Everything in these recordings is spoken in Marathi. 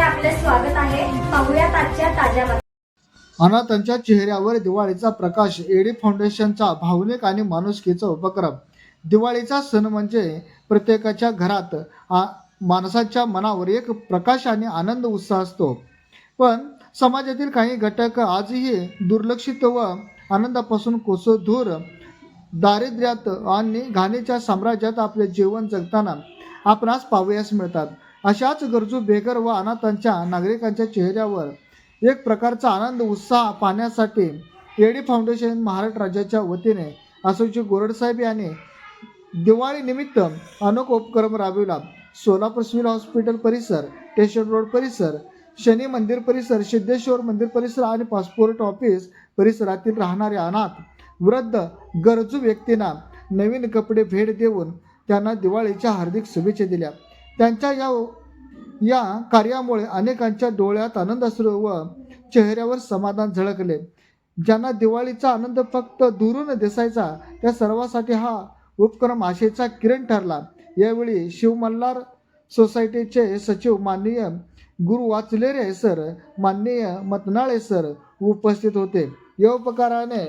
आपले स्वागत आहे. आजच्या ताज्या अनाथांच्या चेहऱ्यावर दिवाळीचा प्रकाश एडी फाउंडेशनचा भावनिक आणि माणुसकीचा उपक्रम. दिवाळीचा सण म्हणजे प्रत्येकाच्या घरात आ माणसाच्या मनावर एक प्रकाश आणि आनंद उत्साह असतो. पण समाजातील काही घटक आजही दुर्लक्षित व आनंदापासून कोसो दूर दारिद्र्यात आणि घाणीच्या साम्राज्यात आपले जीवन जगताना आपणास पावयास मिळतात. अशाच गरजू बेघर व अनाथांच्या नागरिकांच्या चेहऱ्यावर एक प्रकारचा आनंद उत्साह पाहण्यासाठी एडी फाउंडेशन महाराष्ट्र राज्याच्या वतीने असोची गोरडसाहेब यांनी दिवाळीनिमित्त अनोख उपक्रम राबविला. सोलापूर सिव्हिल हॉस्पिटल परिसर स्टेशन रोड परिसर शनी मंदिर परिसर सिद्धेश्वर मंदिर परिसर आणि पासपोर्ट ऑफिस परिसरातील राहणारे अनाथ वृद्ध गरजू व्यक्तींना नवीन कपडे भेट देऊन त्यांना दिवाळीच्या हार्दिक शुभेच्छा दिल्या. त्यांच्या या या कार्यामुळे अनेकांच्या डोळ्यात आनंद व चेहऱ्यावर समाधान झळकले. ज्यांना दिवाळीचा आनंद फक्त दुरून दिसायचा त्या सर्वांसाठी हा उपक्रम आशेचा किरण ठरला. यावेळी शिवमल्हार सोसायटीचे सचिव माननीय गुरु वाचलेरे सर माननीय मतनाळे सर उपस्थित होते. या उपकाराने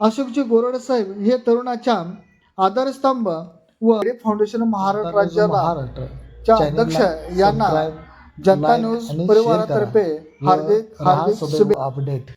अशोकजी गोरड साहेब हे तरुणाच्या आधारस्तंभ व फाउंडेशन महाराष्ट्र राज्याला अध्यक्ष यांना जनता न्यूज परिवारातर्फे हार्दिक हार्दिक शुभेच्छा. अपडेट